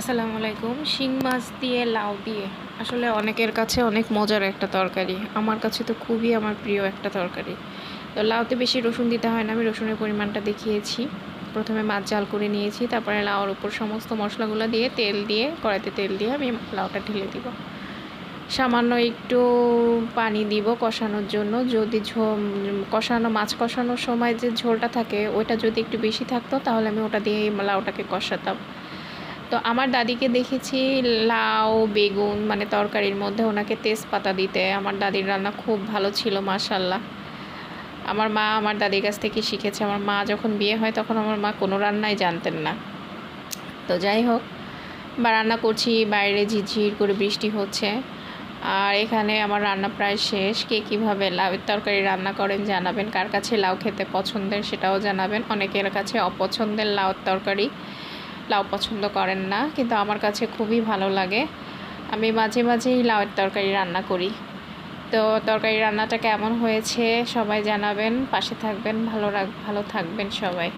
আসসালামু আলাইকুম। শিং মাছ দিয়ে লাউ দিয়ে। আসলে অনেকের কাছে অনেক মজার একটা তরকারি। আমার কাছে তো খুবই আমার প্রিয় একটা তরকারি। তো লাউতে বেশি রসুন দিতে হয় না। আমি রসুনের পরিমাণটা দেখিয়েছি। প্রথমে মাছ জাল করে নিয়েছি। তারপরে লাউর উপর সমস্ত মশলাগুলো দিয়ে তেল দিয়ে, কড়াইতে তেল দিয়ে আমি লাউটা ঢেলে দিব। সামান্য একটু পানি দিব কষানোর জন্য। যদি কষানো, মাছ কষানোর সময় যে ঝোলটা থাকে, ওইটা যদি একটু বেশি থাকতো, তাহলে আমি ওটা দিয়ে লাউটাকে কষাতাম। তো আমার দাদিকে দেখেছি লাউ, বেগুন মানে তরকারির মধ্যে ওনাকে তেজপাতা দিতে। আমার দাদির রান্না খুব ভালো ছিল মাশাল্লাহ আমার মা আমার দাদির কাছ থেকে শিখেছে। আমার মা যখন বিয়ে হয় তখন আমার মা কোনো রান্নাই জানতেন না। তো যাই হোক, বা রান্না করছি, বাইরে ঝিরঝির করে বৃষ্টি হচ্ছে। আর এখানে আমার রান্না প্রায় শেষ। কে কীভাবে লাউয়ের তরকারি রান্না করেন জানাবেন। কার কাছে লাউ খেতে পছন্দের সেটাও জানাবেন। অনেকের কাছে অপছন্দের লাউর তরকারি। লাউ পছন্দ করেন না, কিন্তু আমার কাছে খুবই ভালো লাগে। আমি মাঝে মাঝেই লাউয়ের তরকারি রান্না করি। তো তরকারি রান্নাটা কেমন হয়েছে সবাই জানাবেন, পাশে থাকবেন, ভালো রাখ, ভালো থাকবেন সবাই।